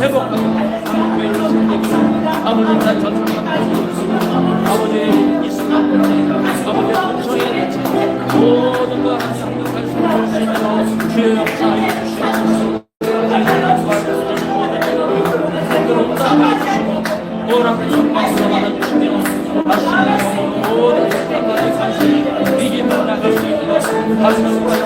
Hep o. Ama ben tatlı. 아버지 이 시간 가운데 아버지 은혜를 더해 주셔서 예수님 처럼 믿음의 자녀를 더하여 주시옵소서 모든 것수 있는 주의 역사하여 주시옵소서. 오라고 성방으로 받아주시며 하시는 모든 것까지 관심이 이기며 나갈 수 있는 하나님과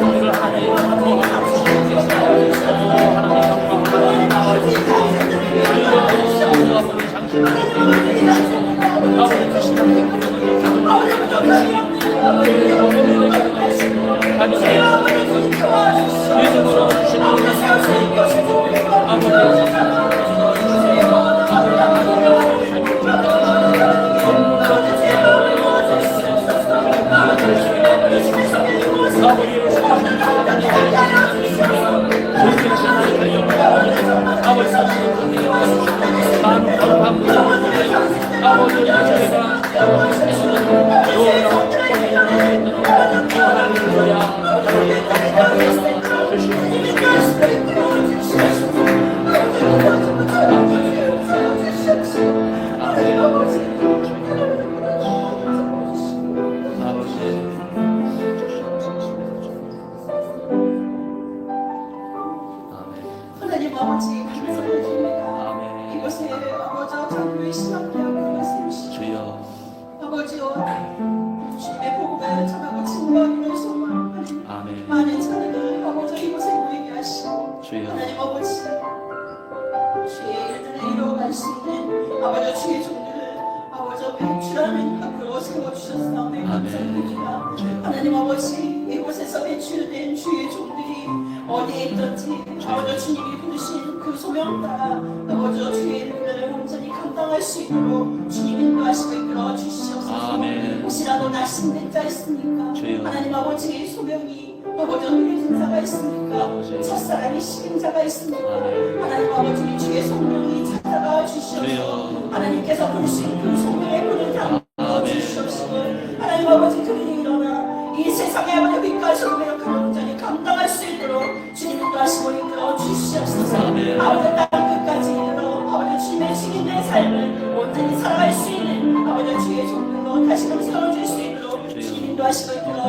아 아버지 장로의 신학대학교 말씀이시죠. 주여. 아버지여 주님의 복음을 전하고 증거하기를 소망하는 아멘. 많은 자들을 아버지 이곳에 모이게 하시고 주여. 하나님 아버지 주의 일들을 이루어갈 수 있는 아버지 주의 종들을 아버지 배출하는 학교로 세워주셨사오며 감사드립니다. 하나님 아버지 이곳에서 배출된 주의 종들이 어디에 있든지 아버지 주님이 부르신 그 소명 따라 아버지 수 있도록 주님 인도하시고 이끌어 주시옵소서 아멘. 혹시라도 날씬된 자 있습니까 주여. 하나님 아버지의 소명이 아버지 흐려진 자가 있습니까 아버지. 첫사랑이 식은 자가 있습니까 아멘. 하나님 아버지 주의 성령이 찾아가 주시옵소서 주여. 하나님께서 부르신 그 성령의 문을 담아 아멘. 주시옵소서 하나님 아버지 그들이 일어나 이 세상에 아버지 빛깔 소금을 온전히 감당할 수 있도록 주님 인도하시고 이끌어 주시옵소서 아멘. 아버지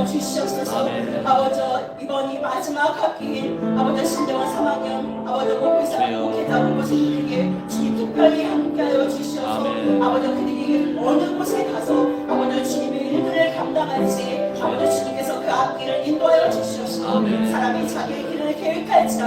주시옵소서. 아버지 이번이 마지막 학기인 아버지 신대원 3학년 아버지 주여. 목회자 공부생들에게 주님 특별히 함께하여 주시옵소서. 아버지 그들이 어느 곳에 가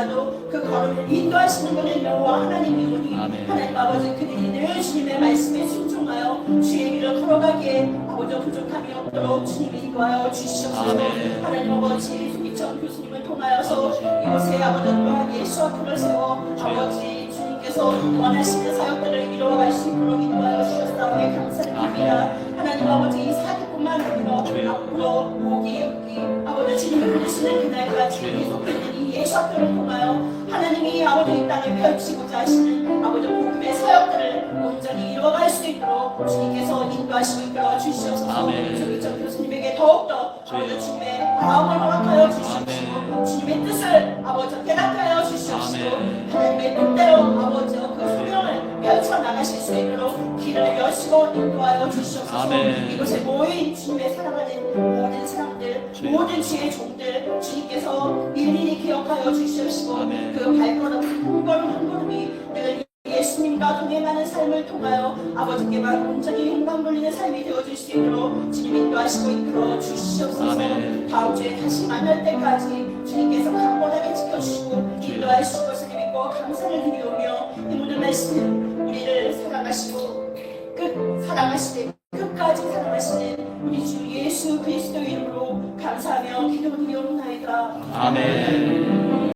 계획할지라도 그 걸음을 인도하시는 분은 여호와 하나님이오니 아멘. 하나님 아버지 그들이 늘 주님의 말씀에 순종하여 주의 길을 걸어가기에 아버지 부족함이 없도록 주님이 인도하여 주시옵소서. 하나님 아버지 이천 교수님을 통하여서. 이곳에 아버지 또한 예수 학교를 세워 아버지 주님께서 원하시는 사역들을 이루어갈 수 있도록 인도하여 주셨사오니 감사를 드립니다 하나님 아버지 이 사역뿐만 아니라. 앞으로 오기 여기 아버지 주님을 부르시는 그날까지. 계속되는 이 예수 학교를 통하여 하나님이 아버지 이 땅에 펼치고자 하시는 아버지 복음의 사역들을 온전히 이루어갈 수 있도록 주님께서 인도하시고 이끌어 주시옵소서 아멘. 조기정 교수님에게 더욱더 아버지. 주님의 마음을 허락하여 주시옵시고. 주님의 뜻을 아버지 깨닫하여 주시옵시고. 하나님의 뜻대로 아버지 그 소명을 펼쳐 나가실 수 있도록 길을 여시고 인도하여 주시옵소서 아멘. 이곳에 모인 주님의 사랑하는 모든 사람들. 모든 주의 종들 주님께서 일일이 기억하여 주시옵시고. 그 발걸음 동행하는 삶을 통하여 아버지께만 온전히 돌리는 삶이 되어줄 수 있도록 주님 인도하시고 이끌어 주시옵소서 아멘. 다음 주에 다시 만날 때까지 주님께서 강건하게 지켜주시고. 인도하실 것을 믿고 감사를 드리오며 이 모든 말씀 우리를 사랑하시고 끝 사랑하시되 끝까지 사랑하시는 우리 주 예수 그리스도 이름으로 감사하며 기도드리옵나이다 아멘